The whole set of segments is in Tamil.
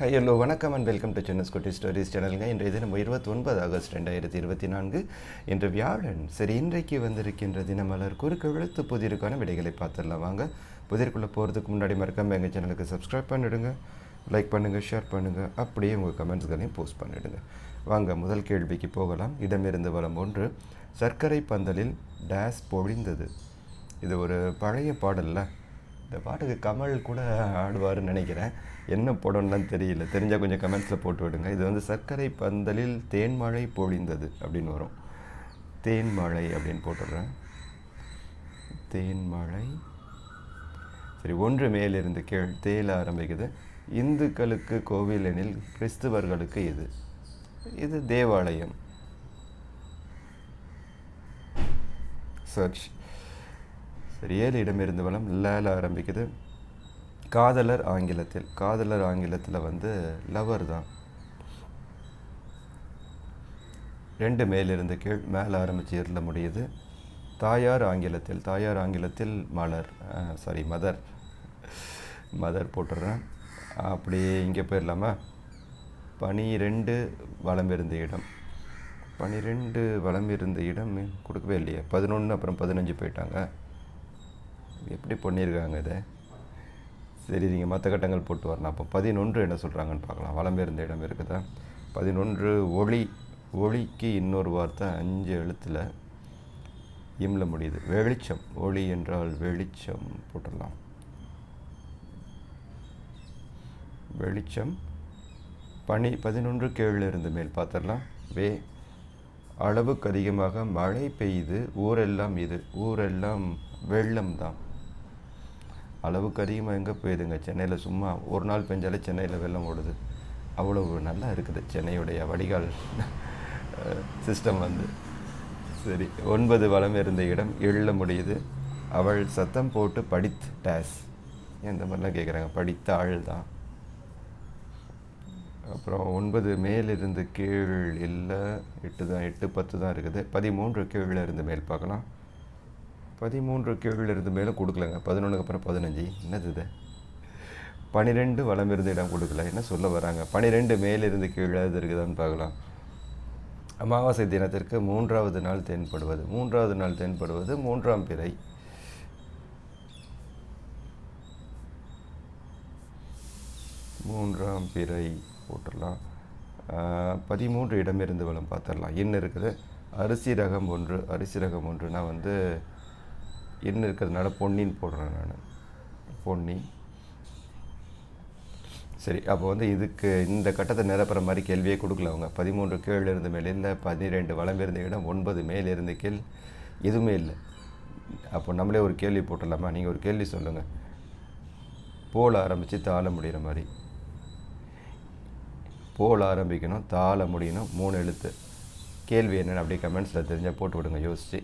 ஹை ஹலோ வணக்கம் அண்ட் வெல்கம் டு சென்னஸ் குட்டி ஸ்டோரிஸ் சேனலுங்க இன்றைய தினம் இருபத்தி ஒன்பது ஆகஸ்ட் ரெண்டாயிரத்தி இருபத்தி நான்கு இன்று வியாழன். சரி இன்றைக்கு வந்திருக்கின்ற தினமலர் குறுக்கு எழுத்து புதிருக்கான விடைகளை பார்த்துடலாம். வாங்க புதிருக்குள்ளே போகிறதுக்கு முன்னாடி மறக்காமல் எங்கள் சேனலுக்கு சப்ஸ்கிரைப் பண்ணிவிடுங்க லைக் பண்ணுங்கள் ஷேர் பண்ணுங்கள் அப்படியே உங்கள் கமெண்ட்ஸ்களையும் போஸ்ட் பண்ணிவிடுங்க வாங்க முதல் கேள்விக்கு போகலாம். இடமிருந்து வரும் ஒன்று சர்க்கரை பந்தலில் டேஸ் பொழிந்தது. இது ஒரு பழைய பாடல்ல. இந்த பாட்டுக்கு கமல் கூட ஆடுவாருன்னு நினைக்கிறேன். என்ன படம்லாம் தெரியல. தெரிஞ்சால் கொஞ்சம் கமெண்ட்ஸில் போட்டு விடுங்க. இது வந்து சர்க்கரை பந்தலில் தேன்மழை பொழிந்தது அப்படின்னு வரும். தேன்மழை அப்படின்னு போட்டுடுறேன். தேன்மழை சரி ஒன்று மேலிருந்து கேள் தேயில ஆரம்பிக்குது. இந்துக்களுக்கு கோவில் எனில் கிறிஸ்துவர்களுக்கு இது. இது தேவாலயம். சர்ச் சரி ஏழு இடமிருந்து வளம் லேல ஆரம்பிக்குது. காதலர் ஆங்கிலத்தில் காதலர் ஆங்கிலத்தில் வந்து லவர் தான். ரெண்டு மேலிருந்து கீழ் மேலே ஆரம்பித்து இருள முடியுது. தாயார் ஆங்கிலத்தில் தாயார் ஆங்கிலத்தில் மலர் சாரி மதர் மதர் போட்டுடுறேன் அப்படியே இங்கே போயிடலாமா? பனிரெண்டு வளம் இருந்த இடம். பனிரெண்டு வளம் இருந்த இடம் கொடுக்கவே இல்லையே. பதினொன்று அப்புறம் பதினஞ்சு போயிட்டாங்க. எப்படி பண்ணியிருக்காங்க இதை? சரி நீங்கள் மற்ற கட்டங்கள் போட்டு வரணும். அப்போ பதினொன்று என்ன சொல்கிறாங்கன்னு பார்க்கலாம். வளம் இருந்த இடம் இருக்குதா? பதினொன்று ஒளி ஒளிக்கு இன்னொரு வார்த்தை அஞ்சு எழுத்தில் இம்ல முடியுது. வெளிச்சம் ஒளி என்றால் வெளிச்சம் போட்டுடலாம். வெளிச்சம் பனி பதினொன்று கேழில் இருந்து மேல் பார்த்துடலாம். வே அளவுக்கு அதிகமாக மழை பெய்யுது ஊரெல்லாம் இது ஊரெல்லாம் வெள்ளம் தான். அளவுக்கு அதிகமாக எங்கே போயிடுதுங்க சென்னையில் சும்மா ஒரு நாள் பெஞ்சாலே சென்னையில் வெள்ளம் ஓடுது. அவ்வளவு நல்லா இருக்குது சென்னையுடைய வடிகால் சிஸ்டம் வந்து. சரி ஒன்பது வளம் இருந்த இடம் எள்ள முடியுது. அவள் சத்தம் போட்டு படித் டேஸ் இந்த மாதிரிலாம் கேட்குறாங்க படித்த ஆள் தான். அப்புறம் ஒன்பது மேலிருந்து கீழ் இல்லை எட்டு தான் எட்டு பத்து தான் இருக்குது. பதிமூன்று கீழே இருந்து மேல் பார்க்கலாம். பதிமூன்று கீழே இருந்து மேலும் கொடுக்கலங்க. பதினொன்றுக்கு அப்புறம் பதினஞ்சு. என்னது இது? பனிரெண்டு வளம் இருந்து இடம் கொடுக்கல. என்ன சொல்ல வராங்க? பனிரெண்டு மேலிருந்து கீழே இது இருக்குதான்னு பார்க்கலாம். அமாவாசை தினத்திற்கு மூன்றாவது நாள் தென்படுவது. மூன்றாவது நாள் தென்படுவது மூன்றாம் பிறை. மூன்றாம் பிறை போட்டுடலாம். பதிமூன்று இடமிருந்து வளம் பார்த்துடலாம். என்ன இருக்குது? அரிசி ரகம் ஒன்று. அரிசி ரகம் ஒன்றுனா வந்து என்ன இருக்கிறதுனால பொன்னின்னு போடுறேன் நான். பொன்னி. சரி அப்போ வந்து இதுக்கு இந்த கட்டத்தை நிரப்புற மாதிரி கேள்வியே கொடுக்கல அவங்க. பதிமூன்று கீழ் இருந்த மேலே இல்லை பதினிரெண்டு வளம் இருந்த இடம் ஒன்பது மேல் இருந்த கீழ் எதுவுமே இல்லை. அப்போ நம்மளே ஒரு கேள்வி போட்டுடலாமா? நீங்கள் ஒரு கேள்வி சொல்லுங்கள் போல் ஆரம்பித்து தாள முடிகிற மாதிரி. போல் ஆரம்பிக்கணும் தாள முடியணும் மூணு எழுத்து. கேள்வி என்னென்னு அப்படியே கமெண்ட்ஸில் தெரிஞ்சால் போட்டு விடுங்க யோசித்து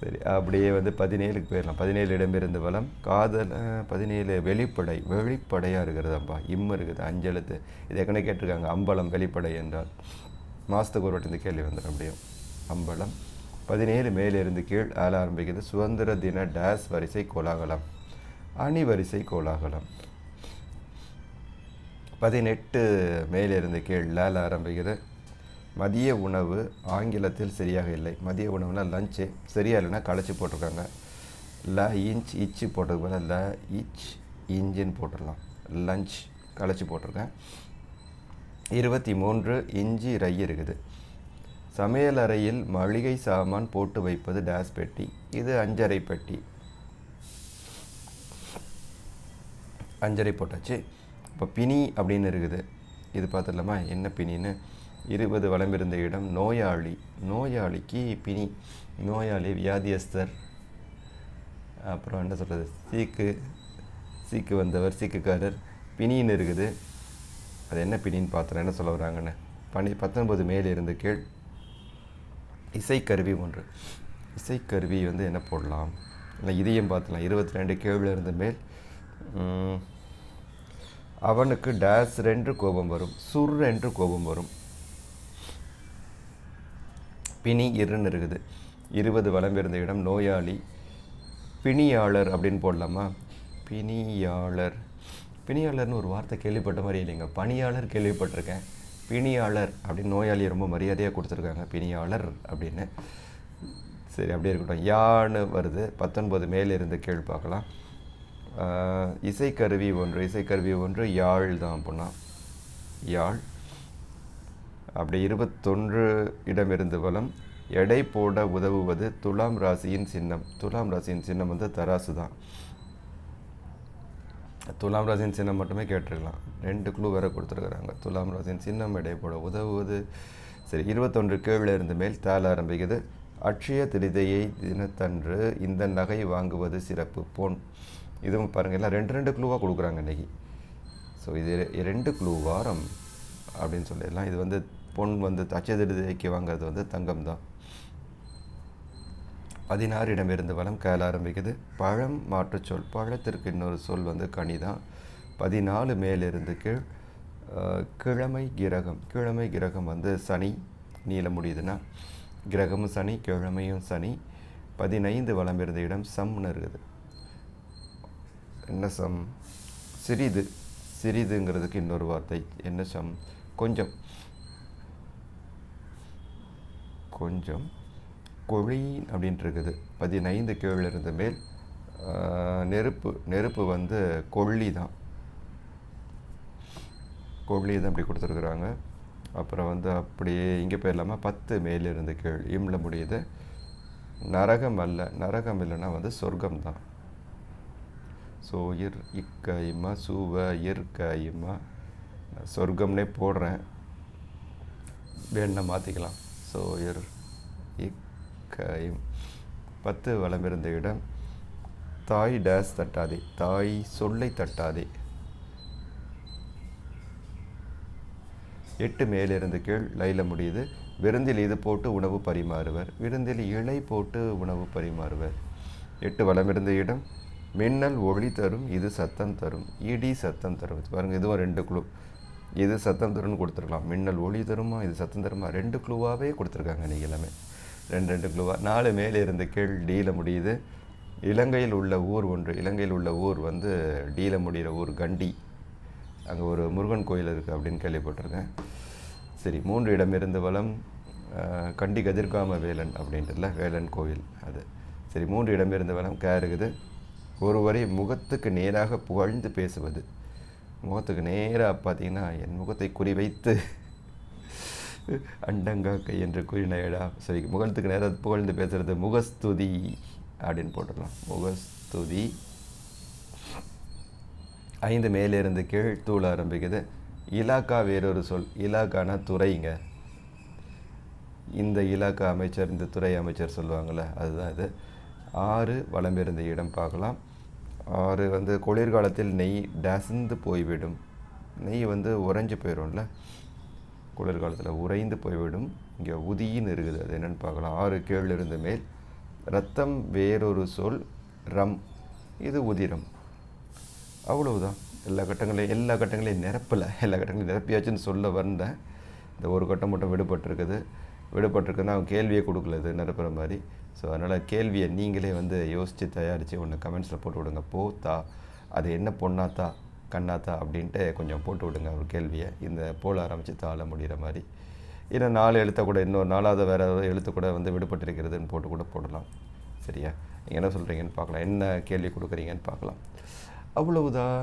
சரி அப்படியே வந்து பதினேழுக்கு போயிடலாம். பதினேழு இடமிருந்து வளம் காதல் பதினேழு வெளிப்படை வெளிப்படையாக இருக்கிறதாப்பா இம்மு இருக்குது அஞ்செழுத்து. இது ஏற்கனவே கேட்டிருக்காங்க? அம்பலம் வெளிப்படை என்றால். மாதத்துக்கு ஒரு வாட்டி இந்த கேள்வி வந்துடும் அப்படியே. அம்பலம். பதினேழு மேலிருந்து கீழ் ஆள ஆரம்பிக்கிறது. சுதந்திர தின டேஸ் வரிசை கோலாகலம். அணி வரிசை கோலாகலம். பதினெட்டு மேலிருந்து கீழ் லேல ஆரம்பிக்கிறது. மதிய உணவு ஆங்கிலத்தில் சரியாக இல்லை. மதிய உணவுனா லஞ்சு சரியாக இல்லைன்னா களைச்சி போட்டிருக்காங்க. ல இன்ச் இச்சு போட்டிருக்க ல இச் இன்ஜின் போட்டுடலாம். லஞ்ச் களைச்சி போட்டிருக்கேன். இருபத்தி மூன்று இஞ்சி ரை இருக்குது சமையலறையில் மளிகை சாமான் போட்டு வைப்பது டேஸ் பெட்டி. இது அஞ்சரை பெட்டி. அஞ்சரை போட்டாச்சு. இப்போ பினி அப்படின்னு இருக்குது. இது பார்த்துடலாமா? என்ன பினின்னு இருபது வளமிருந்த இடம் நோயாளி நோயாளிக்கு பிணி நோயாளி வியாதியஸ்தர். அப்புறம் என்ன சொல்கிறது சீக்கு சீக்கு வந்தவர் சீக்குக்காரர். பிணின்னு இருக்குது. அது என்ன பிணின்னு பார்த்துறேன் என்ன சொல்ல வராங்கன்னு? பனி பத்தொன்பது மேலே இருந்து கீழ். இசைக்கருவி ஒன்று. இசைக்கருவி வந்து என்ன போடலாம்? இல்லை இதையும் பார்த்துலாம் இருபத்தி ரெண்டு கேள்வியில் இருந்த மேல் அவனுக்கு டேஸ் ரெண்டு கோபம் வரும். சுர் என்று கோபம் வரும். பிணி இருன்னு இருக்குது. இருபது வளம் இருந்த இடம் நோயாளி பிணியாளர் அப்படின்னு போடலாமா? பிணியாளர். பிணியாளர்னு ஒரு வார்த்தை கேள்விப்பட்ட மாதிரி இல்லைங்க. பணியாளர் கேள்விப்பட்டிருக்கேன். பிணியாளர் அப்படின்னு நோயாளி ரொம்ப மரியாதையாக கொடுத்துருக்காங்க. பிணியாளர் அப்படின்னு. சரி அப்படியே இருக்கட்டும். யான்னு வருது. பத்தொன்பது மேலிருந்து கேள்வி பார்க்கலாம். இசைக்கருவி ஒன்று இசைக்கருவி ஒன்று யாழ் தான் அப்படின்னா. யாழ். அப்படி இருபத்தொன்று இடமிருந்து வளம் எடை போட உதவுவது துலாம் ராசியின் சின்னம். துலாம் ராசியின் சின்னம் வந்து தராசு தான். துலாம் ராசியின் சின்னம் மட்டுமே கேட்டிருக்கலாம் ரெண்டு குழு வேறு கொடுத்துருக்குறாங்க. துலாம் ராசியின் சின்னம் எடை போட உதவுவது. சரி இருபத்தொன்று கீழே இருந்து மேல் தாள ஆரம்பிக்குது. அட்சய திருதையை தினத்தன்று இந்த நகை வாங்குவது சிறப்பு. பொன். இதுவும் பாருங்கள் எல்லாம் ரெண்டு ரெண்டு குழுவாக கொடுக்குறாங்க இன்றைக்கி ஸோ இது ரெண்டு குழு வாரம். அப்படின்னு சொல்லிடலாம். இது வந்து பொன் வந்து அட்சய திருதைக்கு வாங்குறது வந்து தங்கம் தான் பதினாறு இடமிருந்து வளம் கேள ஆரம்பிக்குது. பழம் மாற்றுச்சொல் பழத்திற்கு இன்னொரு சொல் வந்து கனி தான் பதினாலு மேலிருந்து கீழ் கிழமை கிரகம். கிழமை கிரகம் வந்து சனி நீள முடியுதுன்னா. கிரகமும் சனி கிழமையும் சனி. பதினைந்து வளம் இருந்த இடம் சம்னு இருக்குது. என்ன சம்? சிறிது. சிறிதுங்கிறதுக்கு இன்னொரு வார்த்தை. என்ன சம்? கொஞ்சம். கொஞ்சம் கொழி அப்படின்ட்டுருக்குது பதினைந்து கீழே இருந்து மேல் நெருப்பு நெருப்பு வந்து கொள்ளி தான் கொள்ளி தான் அப்படி கொடுத்துருக்குறாங்க. அப்புறம் வந்து அப்படியே இங்கே போயிடலாமா பத்து மேலிருந்து கீழ் இம்ல முடியுது. நரகம் அல்ல நரகம் இல்லைன்னா வந்து சொர்க்கம் தான் ஸோ இர் இக்க இம்மா சூவ இர்க இம்மா சொர்க்கம்னே போடுறேன். வேணும்னா மாற்றிக்கலாம் ஸோ இர். இக்கையும் பத்து வளமிருந்த இடம். தாய் டேஸ் தட்டாதே. தாய் சொல்லை தட்டாதே. எட்டு மேலிருந்து கீழ் லைல முடியுது. விருந்தில் இது போட்டு உணவு பரிமாறுவர். விருந்தில் இலை போட்டு உணவு பரிமாறுவர். எட்டு வளமிருந்த இடம். மின்னல் ஒளி தரும். இது சத்தம் தரும். இடி சத்தம் தரும். பாருங்கள் பாருங்க இதுவும் ரெண்டு குழு. இது சத்தம் தரும்னு கொடுத்துருக்கலாம். மின்னல் ஒளி தருமா? இது சத்தம் தருமா? ரெண்டு குழுவாகவே கொடுத்துருக்காங்க நீங்கள் எல்லாமே. ரெண்டு ரெண்டு க்ளூவாக நாலு மேலே இருந்த கீழ் டீல முடியுது. இலங்கையில் உள்ள ஊர் ஒன்று. இலங்கையில் உள்ள ஊர் வந்து டீல முடிகிற ஊர் கண்டி. அங்கே ஒரு முருகன் கோயில் இருக்குது அப்படின்னு கேள்விப்பட்டிருக்கேன். சரி மூன்று இடமிருந்து வலம் வளம் கண்டி கதிர்காம வேலன் அப்படின்றதுல வேலன் கோயில் அது. சரி மூன்று இடமிருந்து வலம் கே இருக்குது. ஒருவரை முகத்துக்கு நேராக புகழ்ந்து பேசுவது. முகத்துக்கு நேராக பார்த்தீங்கன்னா என் முகத்தை குறிவைத்து அண்டங்காக்கை என்று கூறினேடா சரி முகத்துக்கு நேராக புகழ்ந்து பேசுகிறது முகஸ்துதி அப்படின்னு போட்டுடலாம் முகஸ்துதி. ஐந்து மேலேருந்து கீழ் தூள ஆரம்பிக்குது. இலாக்கா வேறொரு சொல். இலாக்கானா துறைங்க. இந்த இலாக்கா அமைச்சர் இந்த துறை அமைச்சர் சொல்லுவாங்கள்ல அதுதான் இது. ஆறு வளமிருந்த இடம் பார்க்கலாம். ஆறு வந்து குளிர்காலத்தில் நெய் டசந்து போய்விடும். நெய் வந்து உறைஞ்சு போயிடும்ல குளிர்காலத்தில் உறைந்து போய்விடும். இங்கே உதியின்னு இருக்குது அது என்னென்னு பார்க்கலாம். ஆறு கேள் இருந்து மேல். ரத்தம் வேறொரு சொல் ரம். இது உதிரம். அவ்வளவுதான். எல்லா கட்டங்களையும் எல்லா கட்டங்களையும் நிரப்பலை. எல்லா கட்டங்களையும் நிரப்பியாச்சுன்னு சொல்ல வந்தேன் இந்த ஒரு கட்டம் மட்டும் விடுபட்டிருக்குது. விடுபட்டிருக்குன்னா அவன் கேள்வியே கொடுக்கல இது நிரப்புற மாதிரி. ஸோ அதனால் கேள்வியை நீங்களே வந்து யோசித்து தயாரித்து ஒன்று கமெண்ட்ஸில் போட்டு விடுங்க. போத்தா அது என்ன பொண்ணாத்தா கண்ணாத்தா அப்படின்ட்டு கொஞ்சம் போட்டு விடுங்க ஒரு கேள்வியை. இந்த போல ஆரம்பித்து தாள முடிகிற மாதிரி. இல்லை நாலு எழுத்த கூட இன்னொரு நாலாவது வேறு ஏதாவது எழுத்து கூட வந்து விடுபட்டிருக்கிறதுன்னு போட்டு கூட போடலாம். சரியா? நீங்கள் என்ன சொல்கிறீங்கன்னு பார்க்கலாம். என்ன கேள்வி கொடுக்குறீங்கன்னு பார்க்கலாம். அவ்வளவுதான்.